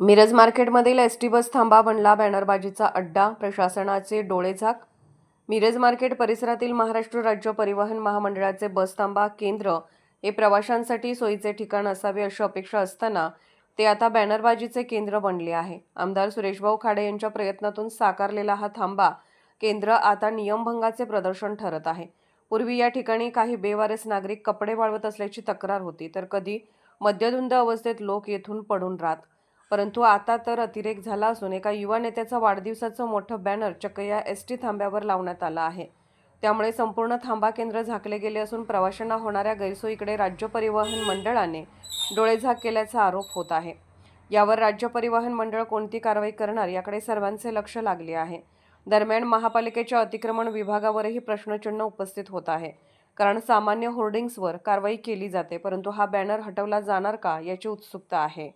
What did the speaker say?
मिरज मार्केटमधील S T bus थांबा बनला बॅनरबाजीचा अड्डा प्रशासनाचे डोळेझाक मिरज मार्केट परिसरातील महाराष्ट्र राज्य परिवहन महामंडळाचे बस थांबा केंद्र हे प्रवाशांसाठी सोयीचे ठिकाण असावे अशी अपेक्षा असताना ते आता बॅनरबाजीचे केंद्र बनले आहे. आमदार सुरेशभाऊ खाडे यांच्या प्रयत्नातून साकारलेला हा थांबा केंद्र आता नियमभंगाचे प्रदर्शन ठरत आहे. पूर्वी या ठिकाणी काही बेवारस नागरिक कपडे वाळवत असल्याची तक्रार होती तर कधी मद्यधुंद अवस्थेत लोक येथून पडून राहत. परंतु आता तर अतिरेक झाला असून एका युवा नेत्याचा वाढदिवसाचं मोठं बॅनर चक्क या एस टी थांब्यावर लावण्यात आलं आहे. त्यामुळे संपूर्ण थांबा केंद्र झाकले गेले असून प्रवाशांना होणाऱ्या गैरसोयीकडे राज्य परिवहन मंडळाने डोळेझाक केल्याचा आरोप होत आहे. यावर राज्य परिवहन मंडळ कोणती कारवाई करणार याकडे सर्वांचे लक्ष लागले आहे. दरम्यान महापालिकेच्या अतिक्रमण विभागावरही प्रश्नचिन्ह उपस्थित होत आहे. कारण सामान्य होर्डिंग्सवर कारवाई केली जाते परंतु हा बॅनर हटवला जाणार का याची उत्सुकता आहे.